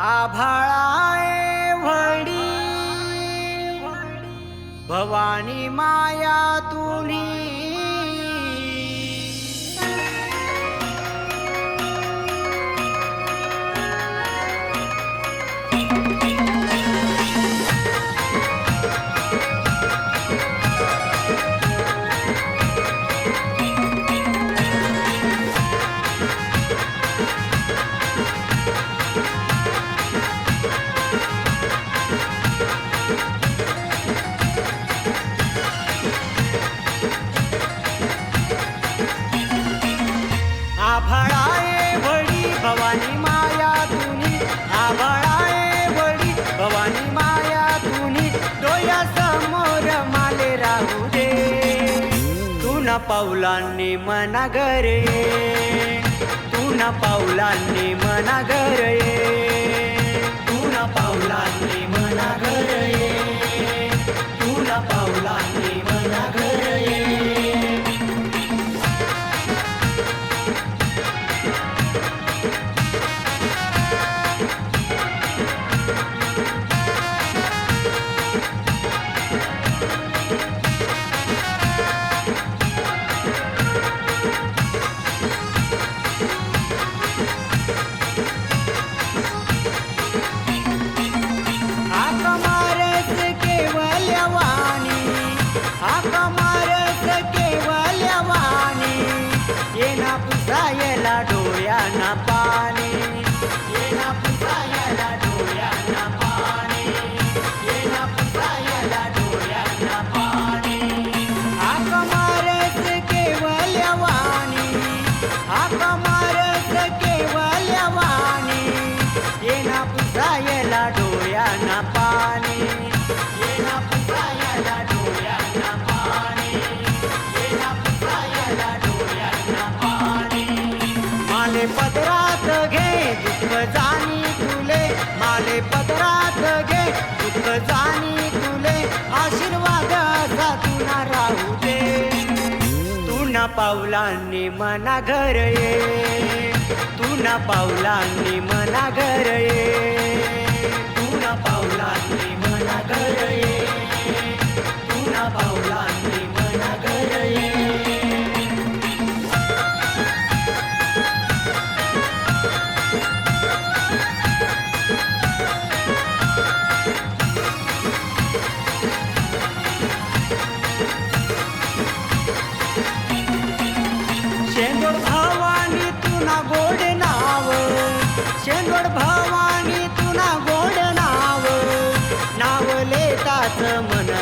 आभाळाए वडी भवानी माया पावलांनी मना गरे. तू ना पावलांनी मना गरे. तू ना पावलांनी मना गरे. तू ना पावलांनी आले पदरात गे. दुःख जाणी तुले आशीर्वाद असा तुना राहू दे. तुना पावलांनी मना घर ये. तुना पावलांनी मना घर ये.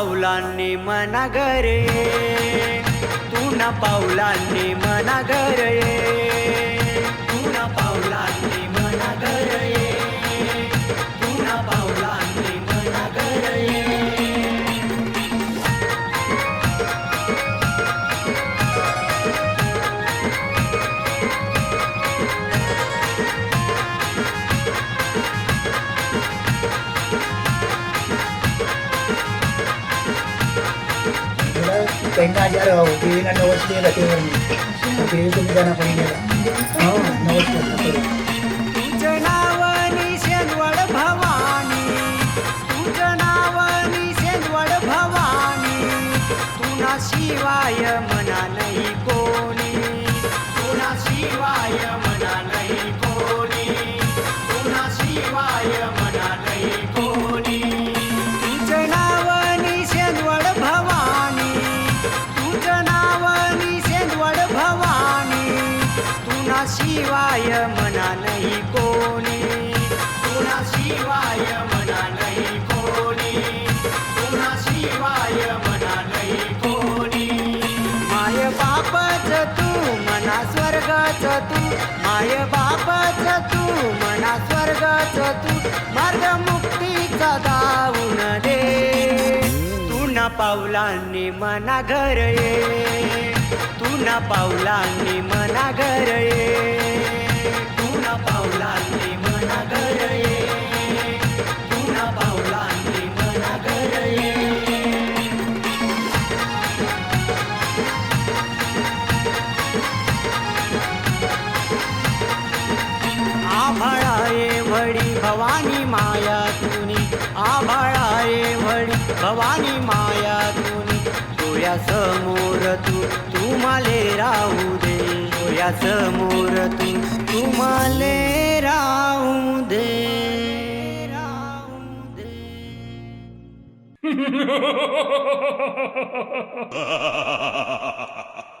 पावलांनी मना गरे. तू ना पावलांनी मना आजार देवीला नवस केला तेव्हा देवी तुम्ही त्यांना पण गेला हो नवस केला शिवाय मना नाही कोणी. तुला शिवाय तू माय बापच तू मना स्वर्गच तू मार्ग मुक्तीचा दाऊन दे. तू ना पावलांनी मना घर ये तू ना पावलांनी मना घर ये माया तुनी आभाळाये वडी भवानी माया तुनी डोळ्या समोर तू तू माले राहू दे. डोळ्या समोर तू तू माले राहू दे. राहू दे.